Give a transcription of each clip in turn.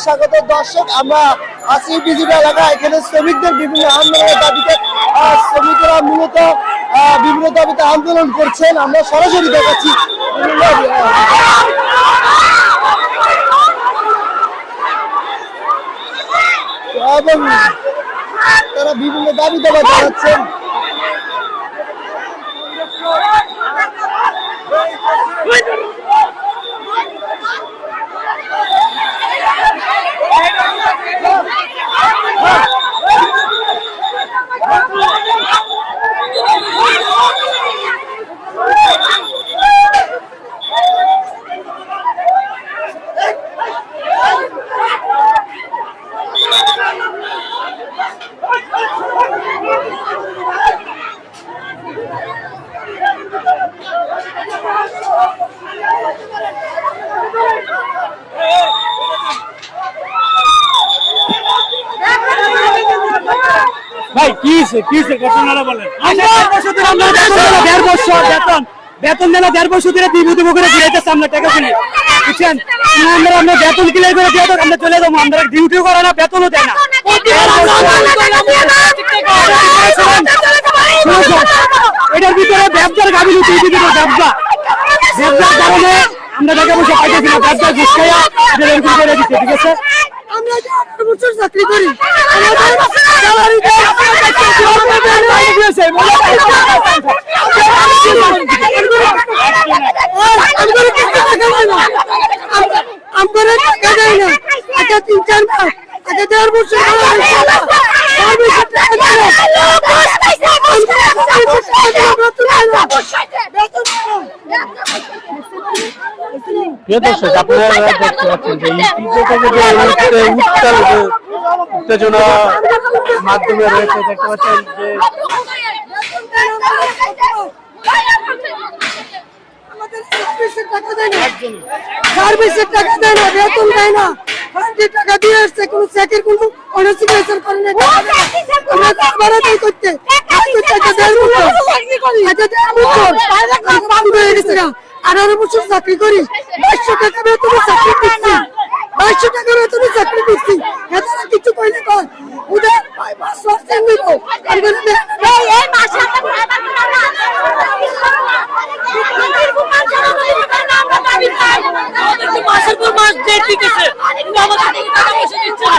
স্বাগত দর্শক আমরা আছি বিজিবি এলাকা এখানে শ্রমিকদের বিভিন্ন আন্দোলনের দাবিতে শ্রমিকরা মূলত বিভিন্ন দাবিতে আন্দোলন করছেন আমরা সরাসরি দেখাচ্ছি এবং তারা বিভিন্ন দাবি দাবা জানাচ্ছেন ভাই কি কি ঘটনাটা বলেন। দেড় বছর বেতন বেতন দেনা দেড় বছর ধরে দিব দিব করে ফিরাইতেছে আমরা টাকা শুনে বুঝছেন? আমরা আমরা বেতন ক্লিয়ার করে দিয়ে আমরা চলে যাব। আমরা ডিউটিও করে না বেতনও দেয় না। এটার ভিতরে ব্যবসার গাভী লুটি ব্যবসা। ব্যবসার কারণে আমরা টাকা পয়সা পাইতেছি না ব্যবসা ঘুষ খাইয়া ঠিক আছে আমরা আঠারো বছর চাকরি তিন চার মাস আগে দেড় বছর হলো হয়েছে না। ছয় বছর টাকা দেয় না। বেতন দেয় না। বেতন দেয় না। প্রিয় দর্শক আপনারা দেখতে পাচ্ছেন যে যে উত্তাল উত্তেজনা মাধ্যমে রয়েছে দেখতে পাচ্ছেন যে সার্ভিসের টাকা দেয় না সার্ভিসের টাকা না বেতন দেয় না টাকা দিয়ে আসছে কোনো চেকের কোনো অনসিগনেচার করে না আমরা তারপরে তাই করতে হয়ে। আঠারো বছর চাকরি করি টাকা বেতনে চাকরি করছি বাইশশো টাকা বেতনে চাকরি করছি এছাড়া কিছু কইলে কর। উদয় পাঁচ পার্সেন্ট দিব আমি বলি, "না, মাসের পর মাস ডেট দিতেছে। আমাদের টাকা পয়সা দিচ্ছে না।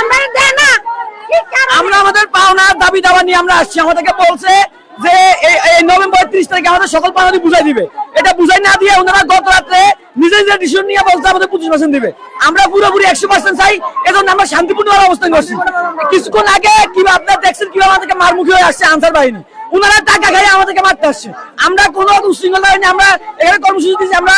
আমরা দেয় না। আমরা আমাদের পাওনা দাবি দাবা নিয়ে আমরা আসছি। আমাদেরকে বলছে যে এই- নভেম্বর ত্রিশ তারিখে আমাদের সকল পাওনা বুঝাই দিবে। এটা বুঝাই না দিয়ে ওনারা গত রাত্রে নিজে নিজের ডিসিশন নিয়ে বলছে আমাদের পঁচিশ পার্সেন্ট দিবে। আমরা পুরোপুরি একশো পার্সেন্ট চাই, এজন্য আমরা শান্তিপূর্ণ অবস্থান করছি। কিছুক্ষণ আগে কীভাবে আপনার দেখছেন কীভাবে আমাদেরকে মারমুখী হয়ে আসছে আনসার বাহিনী ওনারা টাকা খাইয়ে আমাদেরকে মারতে আসছে। আমরা কোনো উশৃঙ্খলা হয়নি আমরা এখানে কর্মসূচি দিচ্ছি আমরা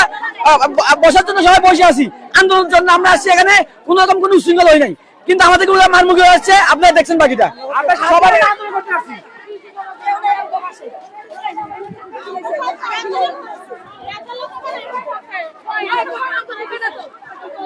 বসার জন্য সবাই বসে আছি। আন্দোলনের জন্য আমরা আসছি এখানে কোনো রকম কোনো উশৃঙ্খলা হয় নাই। কিন্তু আমাদেরকে ওরা মারমুখী হয়ে আসছে আপনারা দেখছেন বাকিটা। সবাই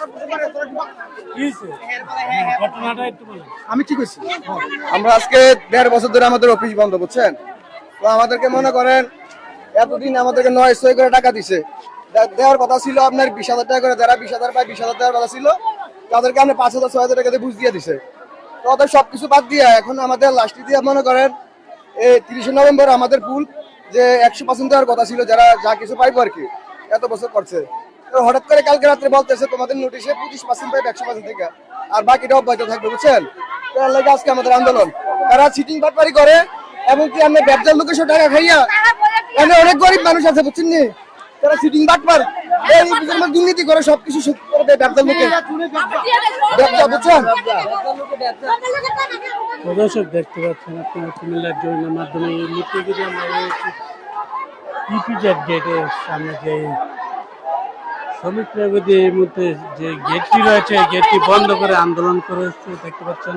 সব আমি কি করছি আমরা আজকে দেড় বছর ধরে আমাদের অফিস বন্ধ বুঝছেন? তো আমাদেরকে মনে করেন এতদিন আমাদেরকে নয় ছয় করে টাকা দিছে। দেওয়ার কথা ছিল আপনার বিশ হাজার টাকা করে যারা বিশ হাজার পায় বিশ হাজার দেওয়ার কথা ছিল তাদেরকে আপনি পাঁচ হাজার ছয় হাজার টাকা দিয়ে বুঝ দিয়ে দিছে। তো ওদের সবকিছু বাদ দিয়ে এখন আমাদের লাস্টে দিয়ে মনে করেন এই তিরিশে নভেম্বর আমাদের পুল যে একশো পার্সেন্ট দেওয়ার কথা ছিল যারা যা কিছু পাইবো আর কি এত বছর করছে। হঠাৎ করে কালকে রাত্রে বলতেছে তোমাদের নোটিশে পঁচিশ পার্সেন্ট পাইবে একশো পার্সেন্ট থেকে। আর বাকিটা অব্যাহত থাকবে, বুঝছেন? তো এর লাগে আজকে আমাদের আন্দোলন। তারা সিটিং বাটপারি করে, এবং কি আমরা ব্যবসার লোকের সব টাকা খাইয়া এখানে অনেক গরিব মানুষ আছে, বুঝছেন নি? তারা সিটিং বাটপার। এই দুর্নীতি করে, সবকিছু শুট করে দেয় ব্যবসার লোকে। ব্যবসা, বুঝছেন? দর্শক, দেখতে পাচ্ছেন আপনারা কুমিল্লার জরিনার মাধ্যমে এই কিন্তু আমরা ইপিজেড গেটের সামনে যে শ্রমিক প্রগতি এই মধ্যে যে গেটটি রয়েছে গেটটি বন্ধ করে আন্দোলন করে এসছে, দেখতে পাচ্ছেন।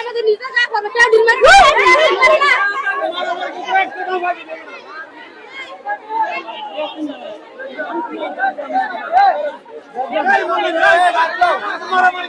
আমাদের নিজে যা করবে কেউ ডিল মারি না মারামারি